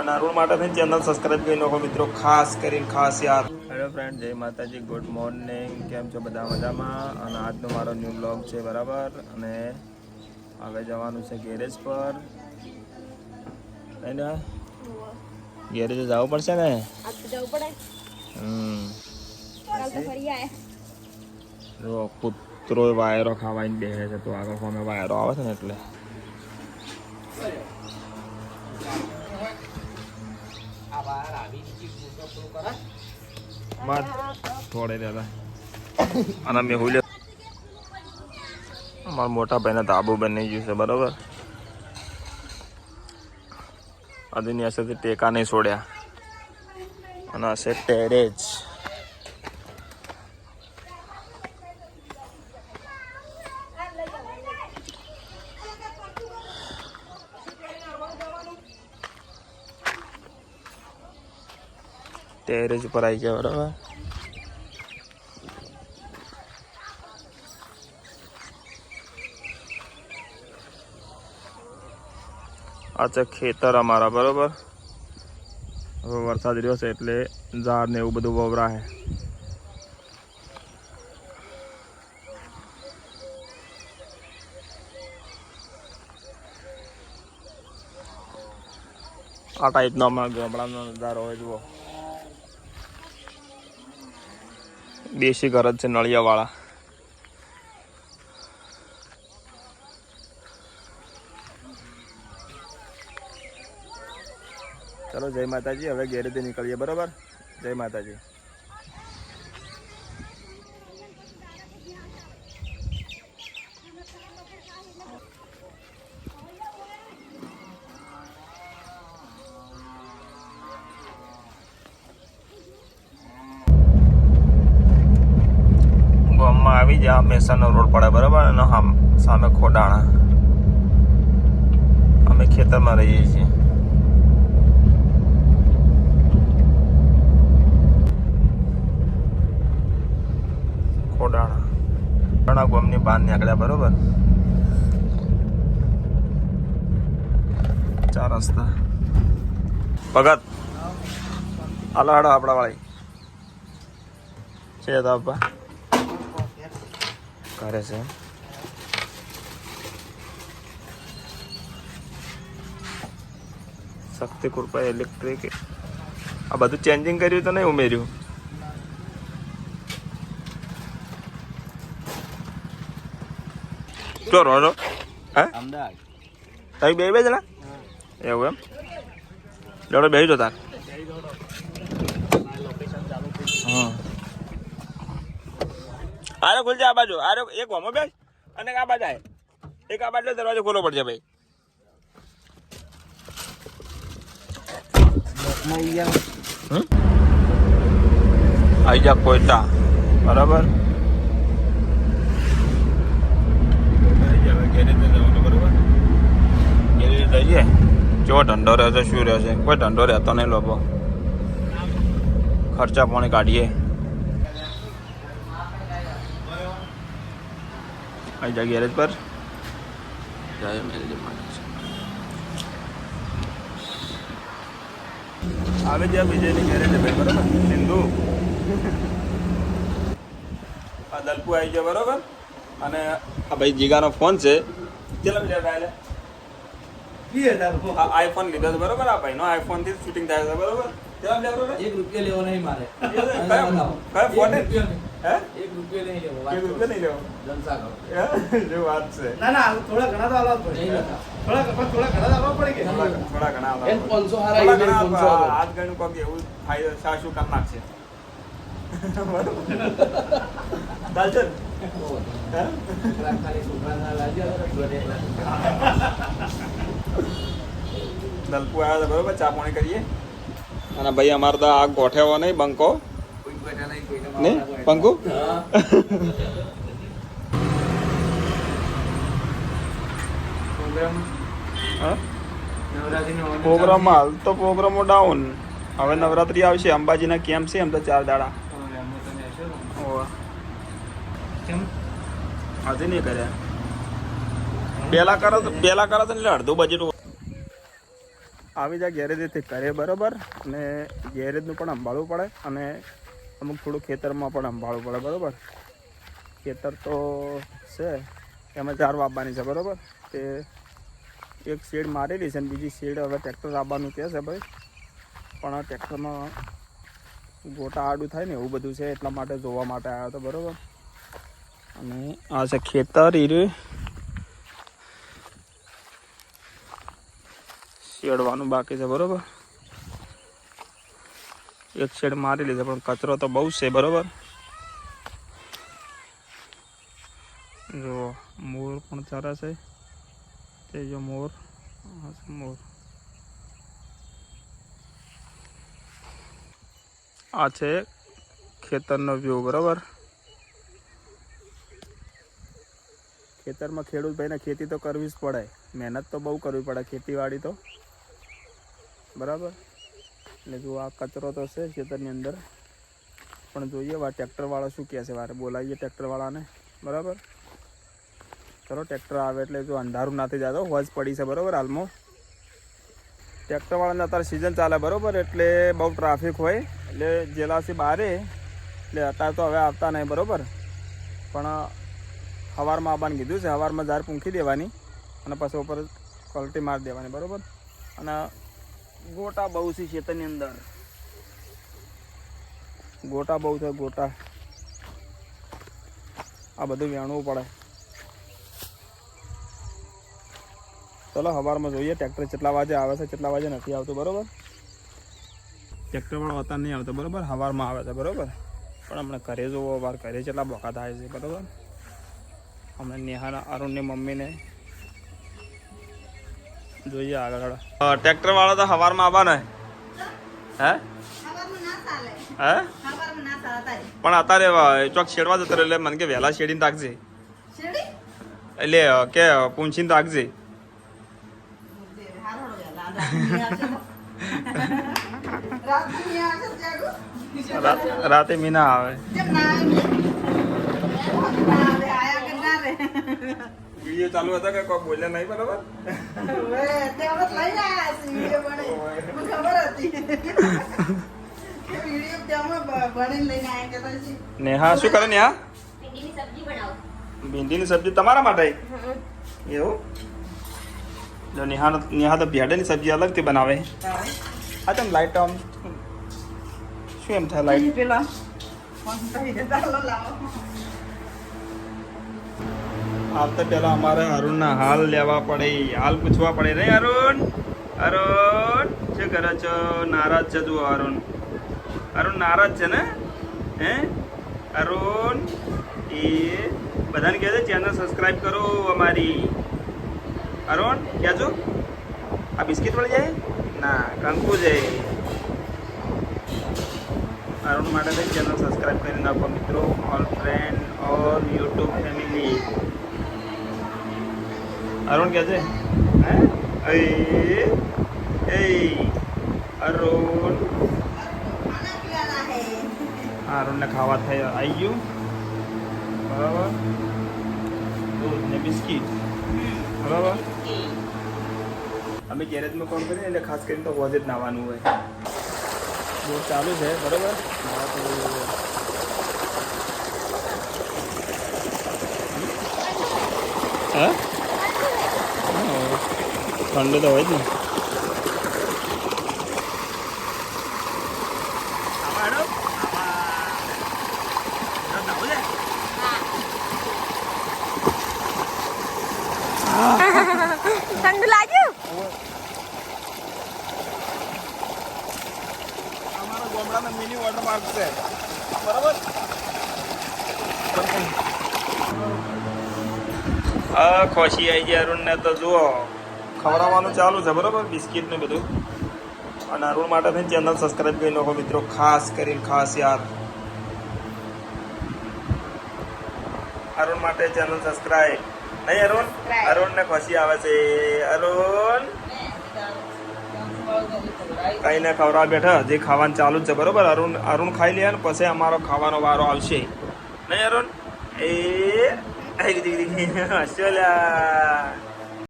અને અરુણ માટે થઈને ચેનલ સબસ્ક્રાઈબ કરી નાખો મિત્રો. ખાસ કરીને ખાસ યાર હેલો ફ્રેન્ડ જય માતાજી ગુડ મોર્નિંગ કેમ છો બધા મજામાં? અને આજનો મારો ન્યૂ બ્લોગ છે બરાબર? અને હવે જવાનું છે ગેરેજ પર. એને ગેરેજ જવું પડશે ને? જવું પડે. હમ. કૂતરો વાયરો ખાવાઈને બેસે છે. તો આગળ ફોમે વાયરો આવે છે ને એટલે? બસ થોડે દાદા અને મેં હુલે અમારા મોટા ભાઈને તાબુ બની ગયું છે, બરાબર? અદની અસરથી ટેકા નહીં છોડ્યા. અને હશે ટેરેજ ટેરેજ ઉપર આવી ગયા બરાબર આ ખેતર અમારા બરોબર હવે વરસાદ રહ્યો છે એટલે ઝાડ ને એવું બધું વવરાય આ ટાઈપનો અમારા ગામડાનો નજારો હોય જુઓ દેશી ઘર જ છે નળિયાવાળા. ચલો જય માતાજી. હવે ઘેરેથી નીકળીએ બરોબર? જય માતાજી. આવી રોડ પડે, બરાબર? અને આમ સામે ખોડાણા. અમે ખેતરમાં રહીએ છીએ. ખોડાણા. ખોડાણા ગામની બહાર નીકળ્યા, બરોબર? ચાર રસ્તા. ભગત, હાલો હાડો આપણા વાળી. છે તો આપવા કરે છે. શક્તિ કૃપા ઇલેક્ટ્રિક આ બધું ચેન્જિંગ કર્યું તો નહીં ઉમેર્યું? ચો રહો છો હે? તમે બે બે જણા? એવું એમ? જોડે બેસી જો તાર. હા. આરે ખુલજે આ બાજુ. આરો એક હોમો બેસ અને આ બાજુ આય. એક આ બાજુ દરવાજો ખોલો પડશે ભાઈ. આવી જા કોયતા બરાબર? જઈએ. જો ધંધો રહેશે, શું રહેશે? કોઈ ધંધો રહેતો નહીં લોકો. ખર્ચા પાણી કાઢીએ. આવી જા ગેરેજ પર જય આવે જ્યાં વિજયની ગેરેજ છે ભાઈ બરાબર સિંધુ આ દલપુ આવી ગયા બરાબર અને આ ભાઈ જીગાનો ફોન છે ચલો બીજા આ આઈફોન લીધો છે બરોબર આ ભાઈનો આઈફોનથી શૂટિંગ થાય છે બરોબર એક રૂપિયા લેવો નહીં મારે કયો ફોન એક રૂપિયો નહીં. હે? એક રૂપિયો નહીં લેવો વાત એક રૂપિયા નહીં લેવો? જલસા કરો જો વાત છે. ના ના થોડા ઘણા તો આલવા પડે. થોડા પણ થોડા ઘણા તો આલવા પડે કે થોડા થોડા ઘણા આપવા એમ 500 હારા એ 500 આજ ગણું કોક એવું છે, સાસુ કામ નાખશે. બરોબર ચાલશે ને? હે? પેલા ખાલી છોકરાના લાગ્યા હતા ને, દોઢ એક લાખ રૂપિયા. દલપુ આવ્યા હતા બરોબર? ચા પાણી કરીએ? અને ભાઈ અમારે તો આ ગોઠેવો નહીં બંકો. મારવા પંકુ હા. પ્રોગ્રામ હાલ તો પ્રોગ્રામો ડાઉન હવે નવરાત્રી આવશે અંબાજીના કેમ્પ છે એમ તો ચાર દાડા. ને. આજે નહીં કર્યા પેલા કરો તો પેલા કરો તો અડધું બજેટ આવી જાય ગેરેજથી કરે બરાબર? અને ગેરેજનું પણ સંભાળવું પડે અને અમુક થોડું ખેતરમાં પણ સંભાળવું પડે, બરાબર? ખેતર તો છે, એમાં ચાર વાવવાની છે, બરાબર? તે એક શેડ મારેલી છે અને બીજી શેડ હવે ટ્રેક્ટર આવવાનું કહે છે ભાઈ? પણ ટ્રેક્ટરમાં ગોટા આડું થાય ને એવું બધું છે, એટલા માટે જોવા માટે આવ્યો હતો બરાબર? અને આ છે ખેતર, ઈર. શેડવાનું બાકી છે, બરોબર? એક શેડ મારી લીધો, પણ કચરો તો બહુ છે, બરોબર? જો મોર પણ સારા છે તે જો મોર મોર. આ છે ખેતરનો વ્યૂ બરોબર? ખેતરમાં ખેડૂત ભાઈને ખેતી તો કરવી જ પડે. મહેનત તો બહુ કરવી પડે, ખેતીવાડી તો. બરાબર? એટલે જો આ કચરો તો છે ખેતરની અંદર. પણ જોઈએ વા ટ્રેક્ટરવાળા શું કહે છે, વારે બોલાવીએ ટ્રેક્ટરવાળાને. બરાબર? ચલો, ટ્રેક્ટર આવે એટલે જો અંધારું નાથી જતો હોજ પડી છે, બરાબર હાલમાં? ટ્રેક્ટરવાળાને અત્યારે સિઝન ચાલે, બરાબર? એટલે બહુ ટ્રાફિક હોય. એટલે જેલાસી બારે, એટલે અત્યારે તો હવે આવતા નહીં, બરાબર? પણ સવારમાં આવવાનું કીધું છે સવારમાં ઝાર પૂંખી દેવાની અને પછી ઉપર ક્વોલિટી મારી દેવાની, બરાબર? અને ગોટા બહુ છે ખેતરની અંદર. ગોટા બહુ છે, ગોટા. આ બધું વેણવું પડે. ચલો સવારમાં જોઈએ, ટ્રેક્ટર કેટલા વાગે આવે છે કેટલા વાગે નથી આવતું, બરાબર? ટ્રેક્ટરવાળો અત્યારે નહીં આવતો, બરાબર? સવારમાં આવે છે, બરાબર? પણ હમણાં ઘરે જોવો, વાર ઘરે કેટલા બોકા થાય છે, બરાબર? હમણાં નેહાના અરુણની મમ્મીને જોઈએ આગળ ટ્રેક્ટર વાળા તો હવારમાં આવવાના હે? હે? પણ અત્યારે ચોક શેડવા જતો એટલે મને કે વહેલા શેડીને રાખજે. એટલે કે પૂંછીને રાખજે. રાત- રાતે મીના આવે. વીડિયો ચાલુ હતા કે કોઈ બોલ્યા નહીં બરાબર? નેહા શું કરે નેહા? ભીંડીની સબ્જી સબ્જી તમારા માટે? એવું? જો નેહા નેહા તો ભેડાની સબ્જી અલગથી બનાવે. આ તમે લાઈટ આમ. શું એમ થાય લાઈટ આવતા પહેલા અમારે અરુણના હાલ લેવા પડે હાલ પૂછવા પડે. નહીં અરુણ અરુણ શું કરે છો? નારાજ છે તું અરુણ. અરુણ નારાજ છે ને? હે? અરુણ, એ બધાને કહે છે ચેનલ સબસ્ક્રાઈબ કરો અમારી. અરુણ છો? આ બિસ્કિટ વળી જાય? ના, કંકુ જાય અરુણ માટે ચેનલ સબસ્ક્રાઈબ કરી નાખો મિત્રો. All friend all YouTube family Arun कैसे છે હે એ એ અરુણ અરુણને ખાવા થઈ આવી ગયું બરાબર દૂધ ને બિસ્કિટ બરાબર અમે ગેરેજમાં કામ કરીએ એટલે ખાસ કરીને તો વોઝેટ જ નાવાનું હોય બોર ચાલુ છે બરાબર નાવા તો હા? ઠંડુ તો હોય જ ને. ઠંડુ લાગ્યું? અમારા ગામડાનો મિની વોટર પાર્ક છે. બરાબર? આ ખોશી આવી ગયા અરુણને તો જુઓ. ખવડાવવાનું ચાલુ છે બરાબર? બિસ્કિટ ને બધું. અને અરુણ માટે થઈને ચેનલ સબસ્ક્રાઈબ કરી નાખો મિત્રો ખાસ કરીને ખાસ યાર અરુણ માટે ચેનલ સબસ્ક્રાઈબ નહીં અરુણ? અરુણને અરુણ ને ખુશી આવે છે. અરુણ? કઈ ને ખવડાવ બેઠા જે ખાવાનું ચાલુ જ છે બરોબર? અરુણ અરુણ ખાઈ લે ને પછી અમારો ખાવાનો વારો આવશે. નહીં અરુણ? એ Ay, que te Yo la.